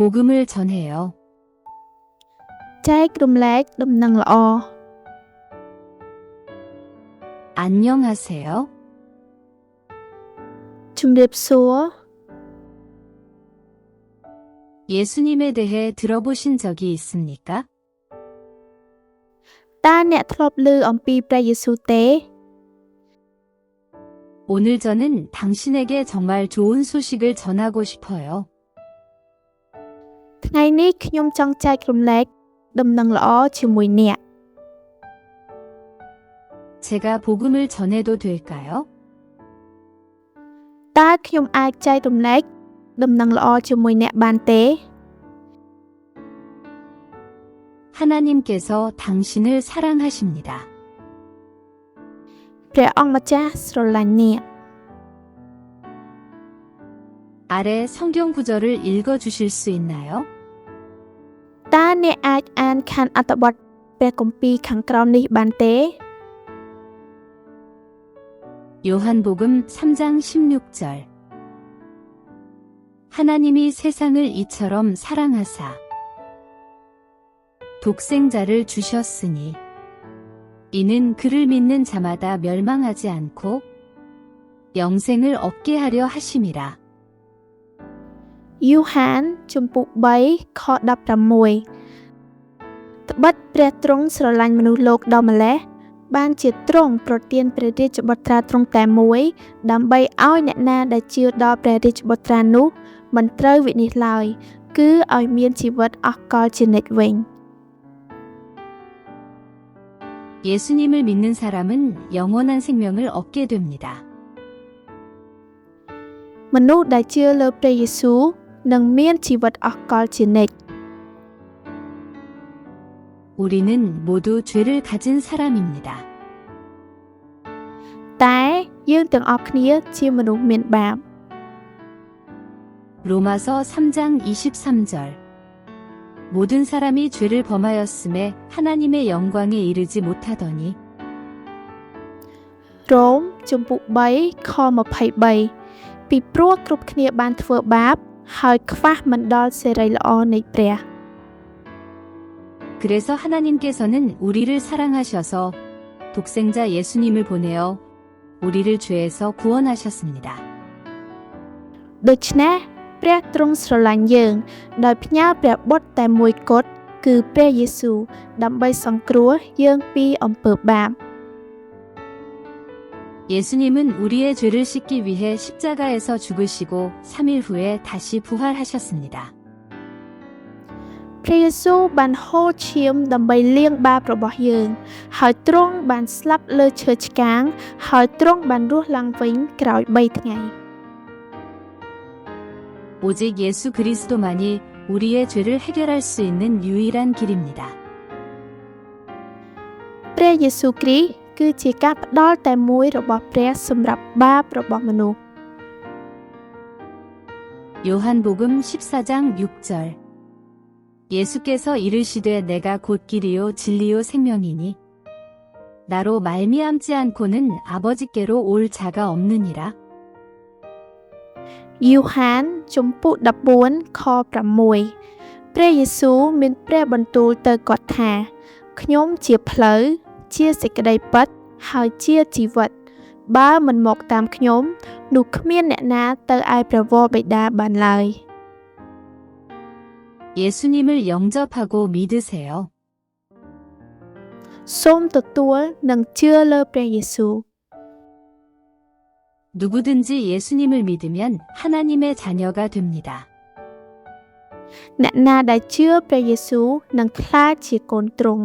복음을 전해요. ចែករំលែកដំណឹងល្អ 안녕하세요. ជំរាបសួរ 예수님에 대해 들어보신 적이 있습니까? តើអ្នកធ្លាប់ឮអំពីព្រះយេស៊ូវទេ 오늘 저는 당신에게 정말 좋은 소식을 전하고 싶어요. ថ្ងៃនេះខ្ញុំចង់ចែករំលែកដំណឹងល្អជាមួយអ្នក 제가 복음을 전해도 될까요? តើខ្ញុំអាចចែករំលែកដំណឹងល្អជាមួយអ្នកបានទេ 하나님께서 당신을 사랑하십니다. ព្រះអង្គម្ចាស់ស្រឡាញ់អ្នក 아래 성경 구절을 읽어 주실 수 있나요? តើអ្នកអាចអានខណ្ឌអត្ថបទព្រះគម្ពីរខាងក្រោមនេះបានទេ 요한복음 3장 16절 하나님이 세상을 이처럼 사랑하사 독생자를 주셨으니 이는 그를 믿는 자마다 멸망하지 않고 영생을 얻게 하려 하심이라. យូហានជំពូក3ខ16ត្បិតព្រះទ្រង់ស្រឡាញ់មនុស្សលោកដល់ម្លេះបានជាទ្រង់ប្រទានព្រះរាជបុត្រាទ្រង់តែមួយ ដើម្បីឲ្យអ្នកណាដែលជឿដល់ព្រះរាជបុត្រានោះមិនត្រូវវិនិច្ឆ័យឡើយ គឺឲ្យមានជីវិតអស់កលជានិច្ចវិញ 예수님을 믿는 사람은 영원한 생명을 얻게 됩니다. មនុស្សដែលជឿលើព្រះយេស៊ូវ នឹងមានជីវិតអស់កលជានិច្ច 우리는 모두 죄를 가진 사람입니다. តែយើងទាំងអស់គ្នាជាមនុស្សមានបាប 로마서 3장 23절 모든 사람이 죄를 범하였음에 하나님의 영광에 이르지 못하더니 រ៉ូមជំពូក3ខ23ពីព្រោះគ្រប់គ្នាបានធ្វើបាប ហើយខ្វះមិនដល់សេរីល្អនៃព្រះ 그래서 하나님께서는 우리를 사랑하셔서 독생자 예수님을 보내어 우리를 죄에서 구원하셨습니다. ដូច្នេះព្រះទ្រង់ស្រឡាញ់យើង ដោយផ្ញើព្រះបុត្រតែមួយគត់គឺព្រះយេស៊ូវដើម្បីសង្គ្រោះយើងពីអំពើបាប 예수님은 우리의 죄를 씻기 위해 십자가에서 죽으시고 3일 후에 다시 부활하셨습니다. ព្រះយេស៊ូវបានហូរឈាមដើម្បីលាងបាបរបស់យើង ហើយទ្រង់បានស្លាប់លើឈើឆ្កាង ហើយទ្រង់បានរស់ឡើងវិញក្រោយ3ថ្ងៃ 오직 예수 그리스도만이 우리의 죄를 해결할 수 있는 유일한 길입니다. ព្រះយេស៊ូវគ្រីស្ទ គឺជាការផ្ដល់តែមួយរបស់ព្រះសម្រាប់បាបរបស់មនុស្ស 요한복음 14장 6절 예수께서 이르시되 내가 곧 길이요 진리요 생명이니 나로 말미암지 않고는 아버지께로 올 자가 없느니라 យូហានជំពូក14ខ6ព្រះយេស៊ូវមានព្រះបន្ទូលទៅគាត់ថា ខ្ញុំជាផ្លូវ ជាសេចក្តីពិតហើយជាជីវិត បើមិនមកតាមខ្ញុំ នោះគ្មានអ្នកណាទៅឯព្រះវរបិតាបានឡើយ 예수님을 영접하고 믿으세요. សូមទទួលនិងជឿលើព្រះយេស៊ូវ 누구든지 예수님을 믿으면 하나님의 자녀가 됩니다. អ្នកណាដែលជឿព្រះយេស៊ូវនឹងក្លាយជាកូនទ្រង់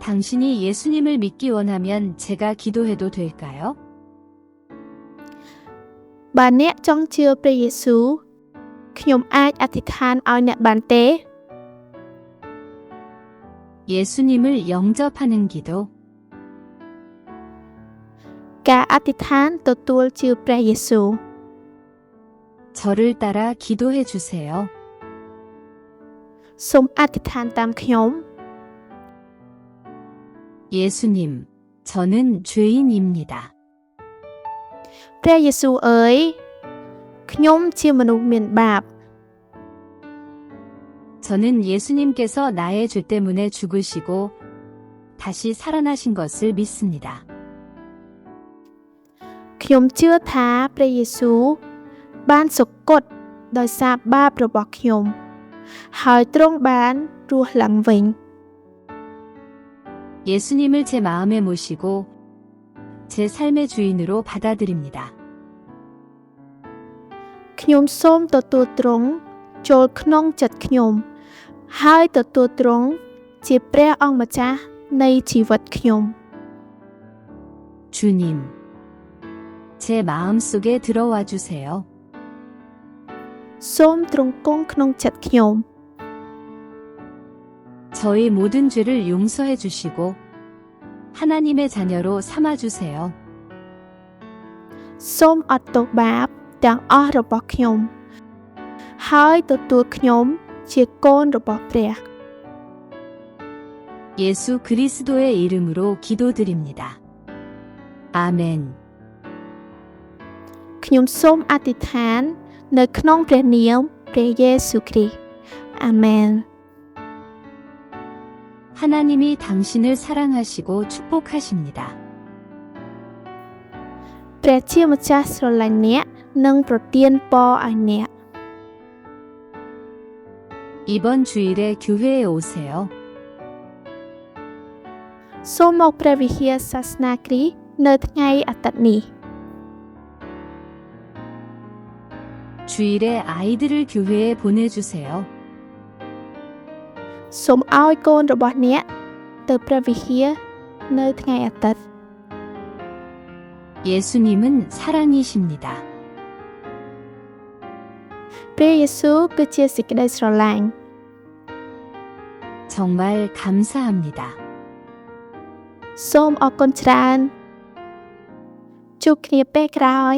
당신이 예수님을 믿기 원하면 제가 기도해도 될까요? បើអ្នកចង់ជឿព្រះយេស៊ូវ ខ្ញុំអាចអធិដ្ឋានឲ្យអ្នកបានទេ 예수님을 영접하는 기도. ការអធិដ្ឋានទទួលជឿព្រះយេស៊ូវ 저를 따라 기도해 주세요. សូមអធិដ្ឋានតាមខ្ញុំ 예수님, 저는 죄인입니다. ព្រះយេស៊ូវអើយខ្ញុំជាមនុស្សមានបាប 저는 예수님께서 나의 죄 때문에 죽으시고 다시 살아나신 것을 믿습니다. ខ្ញុំជឿថាព្រះយេស៊ូវបានសុគតដោយសារបាបរបស់ខ្ញុំ ហើយទ្រង់បានរស់ឡើងវិញ 예수님을 제 마음에 모시고 제 삶의 주인으로 받아들입니다. ខ្ញុំសូមទទួលទ្រង់ចូលក្នុងចិត្តខ្ញុំ ហើយទទួលទ្រង់ជាព្រះអង្គម្ចាស់នៃជីវិតខ្ញុំ 주님, 제 마음 속에 들어와 주세요. សូមទ្រង់គង់ក្នុងចិត្តខ្ញុំ 저의 모든 죄를 용서해 주시고 하나님의 자녀로 삼아 주세요. សូមអត់ទោសបាបទាំងអស់របស់ខ្ញុំ ហើយទទួលខ្ញុំជាកូនរបស់ព្រះ 예수 그리스도의 이름으로 기도드립니다. 아멘. ខ្ញុំសូមអធិដ្ឋាន នៅក្នុងព្រះនាមព្រះយេស៊ូវគ្រីស្ទអាមែន 하나님이 당신을 사랑하시고 축복하십니다. ព្រះជាម្ចាស់ស្រឡាញ់អ្នកនិងប្រទានពរឲ្យអ្នក 이번 주일에 교회에 오세요. សូមមកព្រះវិហារសាសនាគ្រីស្ទនៅថ្ងៃអាទិត្យនេះ 주일에 아이들을 교회에 보내주세요. សូមឲ្យកូនរបស់អ្នកទៅព្រះវិហារនៅថ្ងៃអាទិត្យ 예수님은 사랑이십니다. ព្រះយេស៊ូវគឺជាសេចក្តីស្រឡាញ់ 정말 감사합니다. សូមអរគុណច្រើនជួបគ្នាពេលក្រោយ